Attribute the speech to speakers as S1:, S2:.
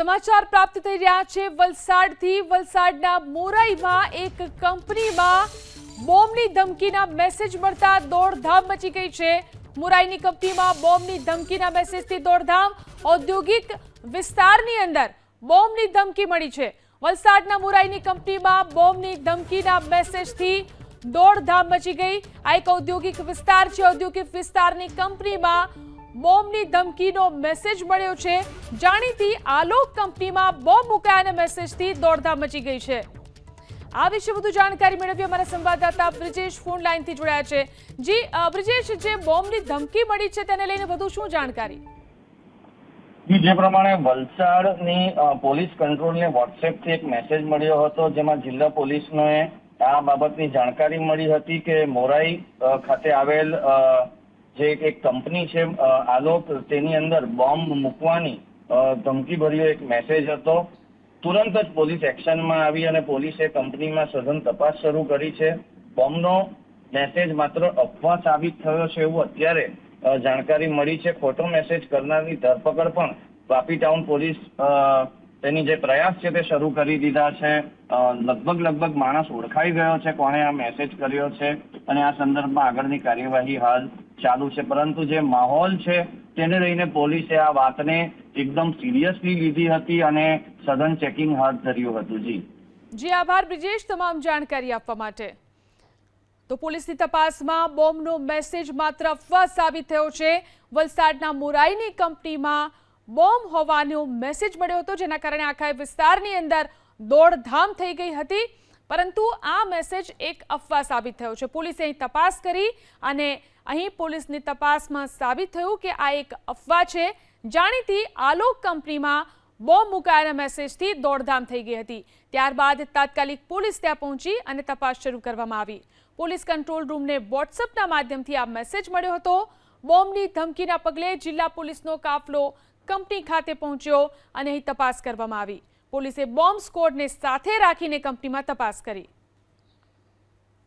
S1: સમાચાર પ્રાપ્ત થઈ રહ્યા છે. વલસાડથી વલસાડના મોરાઈમાં એક કંપનીમાં બોમ્બની ધમકીના મેસેજ મળતા દોડધામ મચી ગઈ છે. મોરાઈની કંપનીમાં બોમ્બની ધમકીના મેસેજથી દોડધામ ઔદ્યોગિક વિસ્તારની અંદર બોમ્બની ધમકી મળી છે. વલસાડના મોરાઈની કંપનીમાં બોમ્બની ધમકીના મેસેજથી દોડધામ મચી ગઈ. આ એક ઔદ્યોગિક વિસ્તાર છે. ઔદ્યોગિક વિસ્તારની કંપનીમાં બોમ્બની ધમકીનો મેસેજ મળ્યો છે. જાણીતી આલોક કંપનીમાં બોમ્બ મુકાયાના મેસેજથી દોડધામ મચી ગઈ છે. આ વિશે વધુ જાણકારી મેળવી અમારા સંવાદદાતા બ્રિજેશ ફોન લાઈનથી જોડાયા છે. જી બ્રિજેશ જે બોમ્બની ધમકી મળી છે તેને લઈને વધુ શું જાણકારી?
S2: જી, પ્રમાણે વલસાડની પોલીસ કંટ્રોલને વોટ્સએપથી એક મેસેજ મળ્યો હતો જેમાં જિલ્લા પોલીસને આ બાબતની જાણકારી મળી હતી કે મોરાઈ ખાતે આવેલ જે એક કંપની છે આલોક, તેની અંદર બોમ્બ મૂકવાની ધમકીભર્યો એક મેસેજ હતો. તુરંત જ પોલીસ એક્શનમાં આવી અને પોલીસે કંપનીમાં સઘન તપાસ શરૂ કરી છે. બોમ્બનો મેસેજ માત્ર અફવા સાબિત થયો છે એવું અત્યારે જાણકારી મળી છે. ખોટો મેસેજ કરનારની ધરપકડ પણ વાપી ટાઉન પોલીસ તેની જે પ્રયાસ છે તે શરૂ કરી દીધા છે. લગભગ લગભગ માણસ ઓળખાઈ ગયો છે કોણે આ મેસેજ કર્યો છે અને આ સંદર્ભમાં આગળની કાર્યવાહી હાલ ચાલુ છે. પરંતુ જે માહોલ છે, તેને લઈને પોલીસે આ વાતને એકદમ સિરિયસલી લીધી હતી અને સઘન ચેકિંગ હાથ ધર્યું હતું. જી.
S1: જી, આભાર બ્રિજેશ તમામ જાણકારી આપવા માટે. તો પોલીસની તપાસમાં બોમ્બનો મેસેજ માત્ર અફવા સાબિત થયો છે. વલસાડના મોરાઈની કંપનીમાં બોમ્બ હોવાનો મેસેજ મળ્યો હતો, જેના કારણે આખા વિસ્તારની અંદર દોડધામ થઈ ગઈ હતી. પરંતુ આ મેસેજ એક અફવા સાબિત થયો છે. પોલીસે અહીં તપાસ કરી અને અહીં પોલીસની તપાસમાં સાબિત થયું કે આ એક અફવા છે. જાણીતી આલોક કંપનીમાં બોમ્બ મુકાયાના મેસેજથી દોડધામ થઈ ગઈ હતી. ત્યારબાદ તાત્કાલિક પોલીસ ત્યાં પહોંચી અને તપાસ શરૂ કરવામાં આવી. પોલીસ કંટ્રોલ રૂમને વોટ્સઅપના માધ્યમથી આ મેસેજ મળ્યો હતો. બોમ્બની ધમકીના પગલે જિલ્લા પોલીસનો કાફલો કંપની ખાતે પહોંચ્યો અને અહીં તપાસ કરવામાં આવી. પોલીસે બોમ્બ સ્કોડને સાથે રાખીને કંપનીમાં તપાસ કરી.